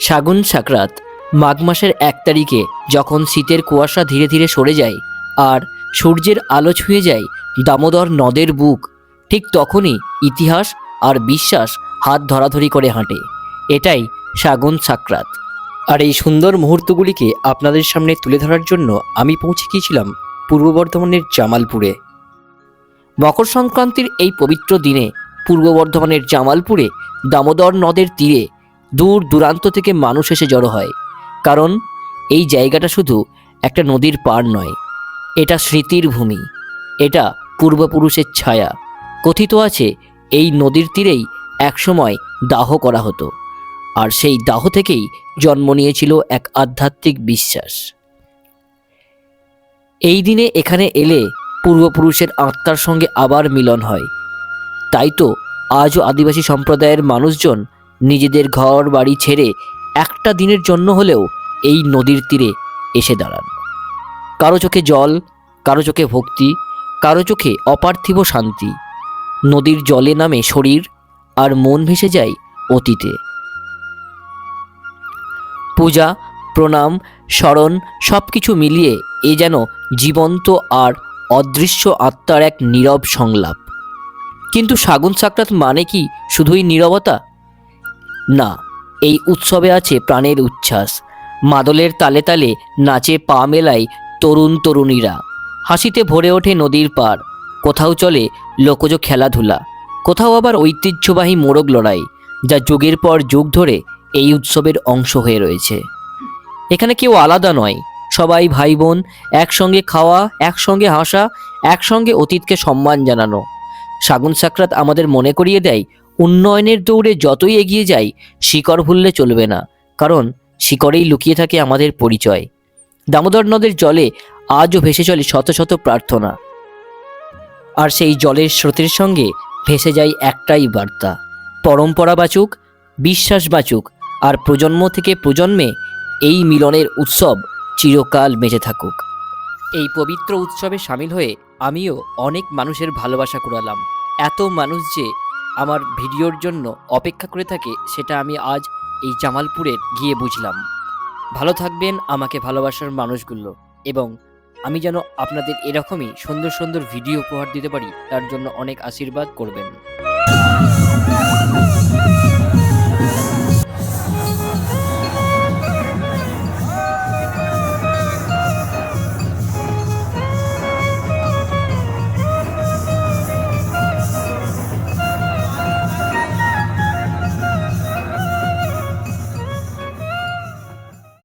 শাগুন সাকরাত, মাঘ মাসের এক তারিখে যখন শীতের কুয়াশা ধীরে ধীরে সরে যায় আর সূর্যের আলো ছুঁয়ে যায় দামোদর নদের বুক, ঠিক তখনই ইতিহাস আর বিশ্বাস হাত ধরাধরি করে হাঁটে। এটাই শাগুন সাকরাত। আর এই সুন্দর মুহূর্তগুলিকে আপনাদের সামনে তুলে ধরার জন্য আমি পৌঁছে গিয়েছিলাম পূর্ব বর্ধমানের জামালপুরে। মকর সংক্রান্তির এই পবিত্র দিনে পূর্ব বর্ধমানের জামালপুরে দামোদর নদের তীরে দূর দূরান্ত থেকে মানুষ এসে জড়ো হয়। কারণ এই জায়গাটা শুধু একটা নদীর পার নয়, এটা স্মৃতির ভূমি, এটা পূর্বপুরুষের ছায়া। কথিত আছে, এই নদীর তীরেই একসময় দাহ করা হতো, আর সেই দাহ থেকেই জন্ম নিয়েছিল এক আধ্যাত্মিক বিশ্বাস। এই দিনে এখানে এলে পূর্বপুরুষের আত্মার সঙ্গে আবার মিলন হয়। তাই তো আজও আদিবাসী সম্প্রদায়ের মানুষজন নিজেদের ঘর বাড়ি ছেড়ে একটা দিনের জন্য হলেও এই নদীর তীরে এসে দাঁড়ান। কারও চোখে জল, কারও চোখে ভক্তি, কারও চোখে অপার্থিব শান্তি। নদীর জলে নামে শরীর আর মন ভেসে যায় অতীতে। পূজা, প্রণাম, স্মরণ সব কিছু মিলিয়ে এ যেন জীবন্ত আর অদৃশ্য আত্মার এক নীরব সংলাপ। কিন্তু শাগুন সাকরাত মানে কি শুধুই নীরবতা? না, এই উৎসবে আছে প্রাণের উচ্ছ্বাস। মাদলের তালে তালে নাচে পা মেলায় তরুণ তরুণীরা। হাসিতে ভরে ওঠে নদীর পার। কোথাও চলে লোকজ খেলাধুলা। কোথাও আবার ঐতিহ্যবাহী মোরগ লড়াই, যা যুগের পর যুগ ধরে এই উৎসবের অংশ হয়ে রয়েছে। এখানে কেউ আলাদা নয়। সবাই ভাই বোন একসঙ্গে খাওয়া, একসঙ্গে হাসা, একসঙ্গে অতীতকে সম্মান জানানো। শাগুন সাকরাত আমাদের মনে করিয়ে দেয় উন্নয়নের দৌড়ে যতই এগিয়ে যাই, শিকড় ভুললে চলবে না, কারণ শিকড়েই লুকিয়ে থাকে আমাদের পরিচয়। দামোদর নদের জলে আজও ভেসে চলে শত শত প্রার্থনা। আর সেই জলের স্রোতের সঙ্গে ভেসে যায় একটাই বার্তা। পরম্পরা বাঁচুক, বিশ্বাস বাঁচুক, আর প্রজন্ম থেকে প্রজন্মে এই মিলনের উৎসব চিরকাল বেঁচে থাকুক। এই পবিত্র উৎসবে সামিল হয়ে আমিও অনেক মানুষের ভালোবাসা কুড়ালাম। এত মানুষ যে আমার ভিডিওর জন্য অপেক্ষা করে থাকে সেটা আমি আজ এই জামালপুরে গিয়ে বুঝলাম। ভালো থাকবেন আমাকে ভালোবাসার মানুষগুলো এবং আমি যেন আপনাদের এরকমই সুন্দর সুন্দর ভিডিও উপহার দিতে পারি, তার জন্য অনেক আশীর্বাদ করবেন।